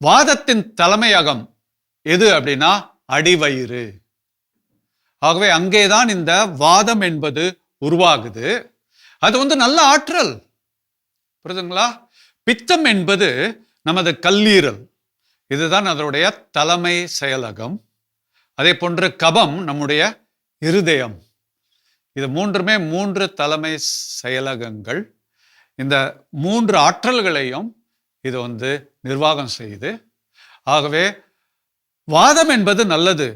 வாதத்தின் தலைமையகம் எது அப்படின்னா அடிவயிறு. ஆகவே அங்கேதான் இந்த வாதம் என்பது உருவாகுது. அது வந்து நல்ல ஆற்றல். புரியுதுங்களா? பித்தம் என்பது நமது கல்லீரல். இதுதான் அதனுடைய தலைமை செயலகம். அதே போன்று கபம் நம்முடைய இருதயம். இது மூன்றுமே மூன்று தலைமை செயலகங்கள். இந்த மூன்று ஆற்றல்களையும் இது வந்து நிர்வாகம் செய்யுது. ஆகவே வாதம் என்பது நல்லது.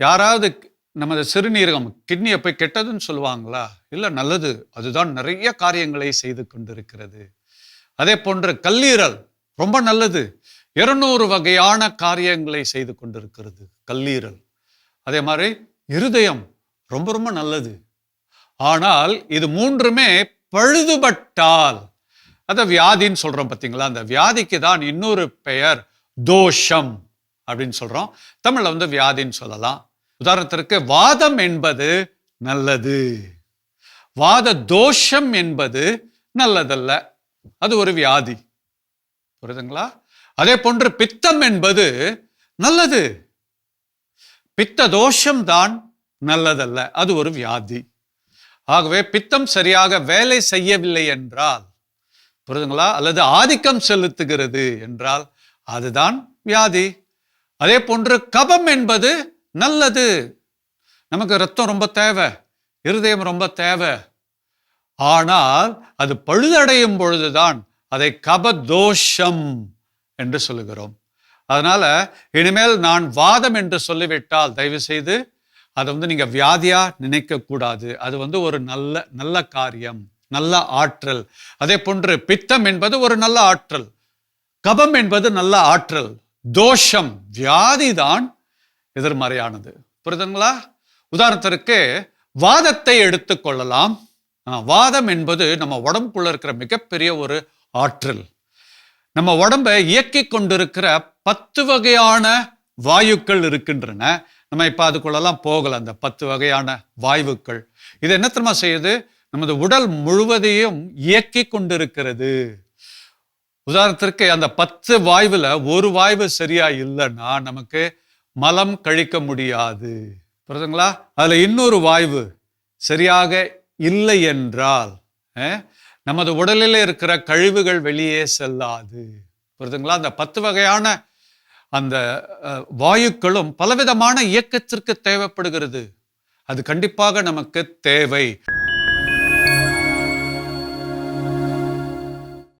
யாராவது நமது சிறுநீரகம் கிட்னியை போய் கெட்டதுன்னு சொல்லுவாங்களா? இல்லை நல்லது. அதுதான் நிறைய காரியங்களை செய்து கொண்டிருக்கிறது. அதே போன்று கல்லீரல் ரொம்ப நல்லது. இருநூறு வகையான காரியங்களை செய்து கொண்டிருக்கிறது கல்லீரல். அதே மாதிரி இருதயம் ரொம்ப ரொம்ப நல்லது. ஆனால் இது மூன்றுமே பழுதுபட்டால் அதை வியாதின்னு சொல்றோம் பார்த்தீங்களா அந்த வியாதிக்கு தான் இன்னொரு பெயர் தோஷம் அப்படின்னு சொல்றோம். தமிழ்ல வந்து வியாதின்னு சொல்லலாம். உதாரணத்திற்கு வாதம் என்பது நல்லது. வாத தோஷம் என்பது நல்லதல்ல. அது ஒரு வியாதி. புரியுதுங்களா? அதே போன்று பித்தம் என்பது நல்லது. பித்த தோஷம் தான் நல்லதல்ல. அது ஒரு வியாதி. ஆகவே பித்தம் சரியாக வேலை செய்யவில்லை என்றால் புரியுதுங்களா அல்லது ஆதிக்கம் செலுத்துகிறது என்றால் அதுதான் வியாதி. அதே போன்று கபம் என்பது நல்லது. நமக்கு ரத்தம் ரொம்ப தேவை இருதயம் ரொம்ப தேவை. ஆனால் அது பழுதடையும் பொழுதுதான் அதை கபதோஷம் என்று சொல்லுகிறோம். அதனால இனிமேல் நான் வாதம் என்று சொல்லிவிட்டால் தயவு செய்து அதை வந்து நீங்க வியாதியா நினைக்க கூடாது அது வந்து ஒரு நல்ல நல்ல காரியம். நல்ல ஆற்றல். அதே போன்று பித்தம் என்பது ஒரு நல்ல ஆற்றல். கபம் என்பது நல்ல ஆற்றல். தோஷம் வியாதி தான் எதிர்மறையானது. புரியுதுங்களா? உதாரணத்திற்கு வாதத்தை எடுத்துக்கொள்ளலாம் வாதம் என்பது நம்ம உடம்புக்குள்ள இருக்கிற மிகப்பெரிய ஒரு ஆற்றல். நம்ம உடம்பை இயக்கி கொண்டிருக்கிற பத்து வகையான வாயுக்கள் இருக்கின்றன. நம்ம இப்போ அதுக்குள்ளெல்லாம் போகல அந்த பத்து வகையான வாயுக்கள். இது என்ன தெரியுமா செய்யுது? நமது உடல் முழுவதையும் இயக்கி கொண்டிருக்கிறது. உதாரணத்திற்கு அந்த பத்து வாய்வுல ஒரு வாய்வு சரியா இல்லைன்னா நமக்கு மலம் கழிக்க முடியாது. புரியுதுங்களா? அதுல இன்னொரு வாய்வு சரியாக இல்லை என்றால் நமது உடலில் இருக்கிற கழிவுகள் வெளியே செல்லாது. புரியுதுங்களா? அந்த பத்து வகையான அந்த அஹ், வாயுக்களும் பலவிதமான இயக்கத்திற்கு தேவைப்படுகிறது. அது கண்டிப்பாக நமக்கு தேவை.